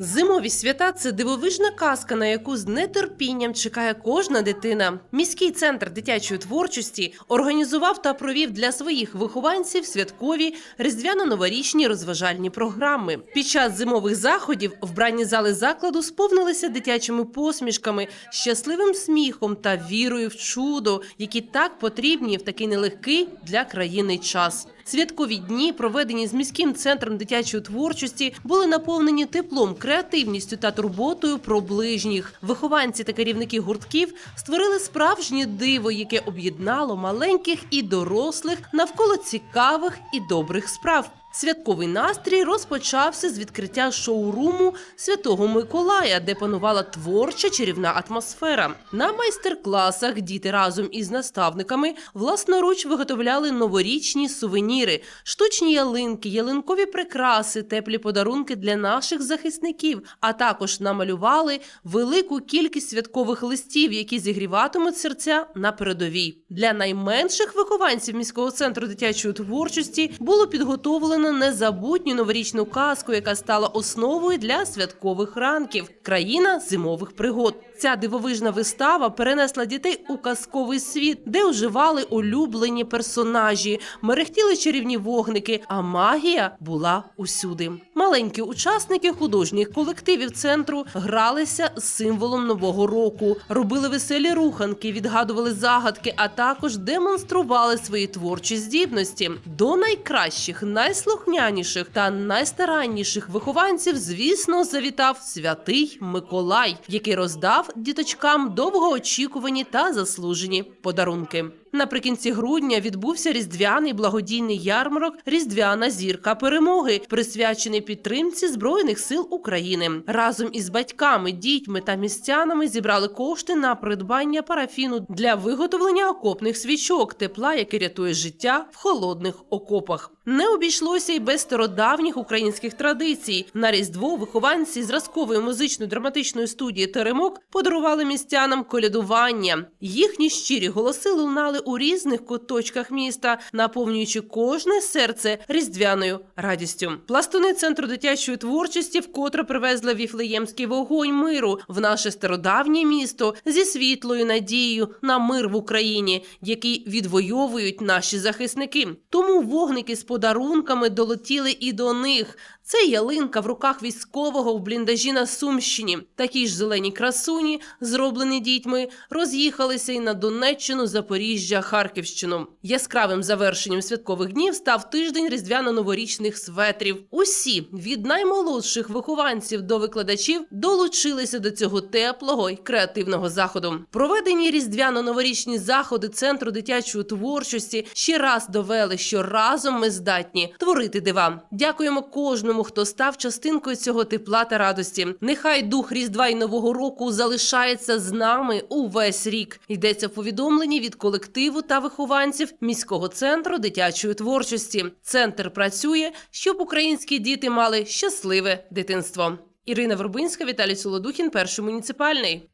Зимові свята це дивовижна казка, на яку з нетерпінням чекає кожна дитина. Міський центр дитячої творчості організував та провів для своїх вихованців святкові різдвяно-новорічні розважальні програми. Під час зимових заходів вбранні зали закладу сповнилися дитячими посмішками, щасливим сміхом та вірою в чудо, які так потрібні в такий нелегкий для країни час. Святкові дні, проведені з міським центром дитячої творчості, були наповнені теплом, креативністю та турботою про ближніх. Вихованці та керівники гуртків створили справжнє диво, яке об'єднало маленьких і дорослих навколо цікавих і добрих справ. Святковий настрій розпочався з відкриття шоуруму Святого Миколая, де панувала творча чарівна атмосфера. На майстер-класах діти разом із наставниками власноруч виготовляли новорічні сувеніри, штучні ялинки, ялинкові прикраси, теплі подарунки для наших захисників, а також намалювали велику кількість святкових листів, які зігріватимуть серця на передовій. Для найменших вихованців міського центру дитячої творчості було підготовлено незабутню новорічну казку, яка стала основою для святкових ранків. Країна зимових пригод. Ця дивовижна вистава перенесла дітей у казковий світ, де оживали улюблені персонажі, мерехтіли чарівні вогники, а магія була усюди. Маленькі учасники художніх колективів центру гралися з символом нового року, робили веселі руханки, відгадували загадки, а також демонстрували свої творчі здібності. До найкращих, найслухняніших та найстаранніших вихованців, звісно, завітав святий Миколай, який роздав діточкам довгоочікувані та заслужені подарунки. Наприкінці грудня відбувся різдвяний благодійний ярмарок Різдвяна зірка перемоги, присвячений підтримці збройних сил України. Разом із батьками, дітьми та містянами зібрали кошти на придбання парафіну для виготовлення окопних свічок, тепла, яке рятує життя в холодних окопах. Не обійшлося й без стародавніх українських традицій. На різдво вихованці зразкової музично-драматичної студії Теремок подарували містянам колядування. Їхні щирі голоси лунали у різних куточках міста, наповнюючи кожне серце різдвяною радістю. Пластуни центру дитячої творчості вкотре привезли віфлеємський вогонь миру в наше стародавнє місто зі світлою надією на мир в Україні, який відвоюють наші захисники. Тому вогники з подарунками долетіли і до них. Це ялинка в руках військового в бліндажі на Сумщині. Такі ж зелені красуні, зроблені дітьми, роз'їхалися і на Донеччину, Запоріжжя, Харківщину. Яскравим завершенням святкових днів став тиждень різдвяно-новорічних светрів. Усі від наймолодших вихованців до викладачів долучилися до цього теплого й креативного заходу. Проведені різдвяно-новорічні заходи центру дитячої творчості ще раз довели, що разом ми здатні творити дива. Дякуємо кожному, хто став частинкою цього тепла та радості. Нехай дух Різдва й Нового року залишається з нами увесь рік. Йдеться в повідомленні від колективу та вихованців міського центру дитячої творчості. Центр працює, щоб українські діти мали щасливе дитинство. Ірина Вербинська, Віталій Солодухін, перший муніципальний.